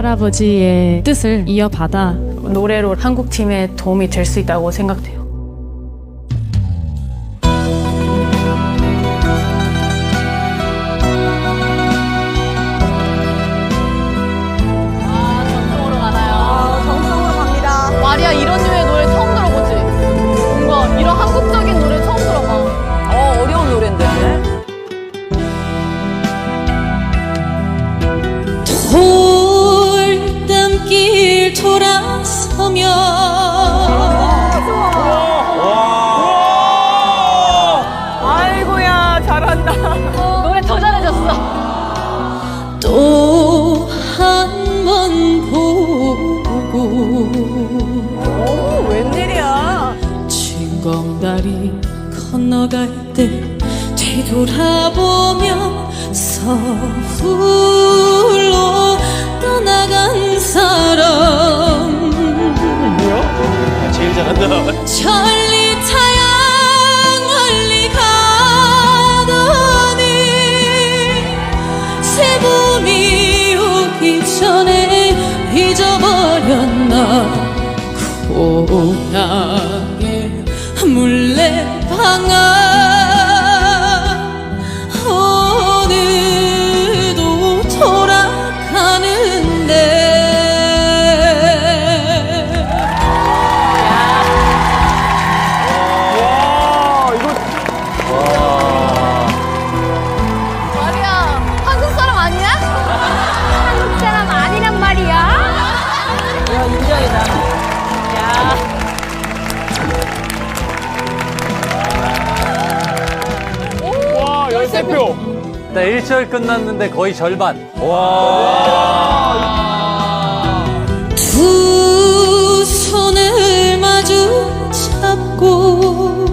할아버지의 뜻을 이어받아 노래로 한국 팀에 도움이 될 수 있다고 생각돼요. 아, 전통으로 가나요? 아, 정성으로 갑니다. 마리아 이런 류의 노래 처음 들어보지? 뭔가 이런 한국적인 노래 처음 들어봐. 어, 어려운 노래인데. 돌 진검다리 건너갈 때 뒤돌아보며 서울로 떠나간 사람. 제일 잘한다. 천리 타양 멀리 가더니 새봄이 오기 전에 잊어버렸나? 고향의 물 대표. 나 1절 끝났는데 거의 절반. 와. 두 손을 마주 잡고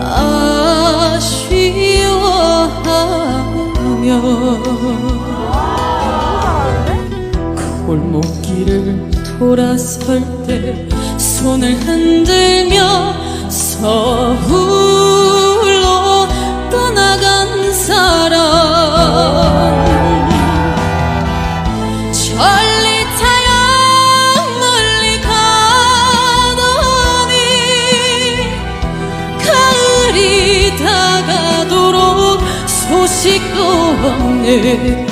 아쉬워하며 골목길을 돌아설 때 손을 흔들며 서울 소식도 없는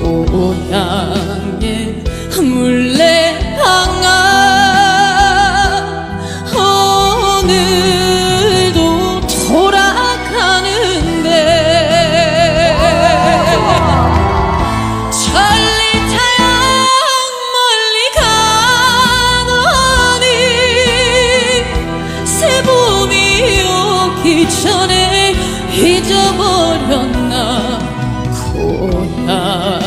고향의 물레방아. 오늘도 돌아가는데. 천리 타양 멀리 가더니 새봄이 오기 전에 잊어버렸나 고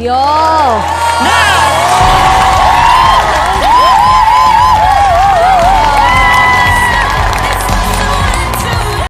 가는데 이야.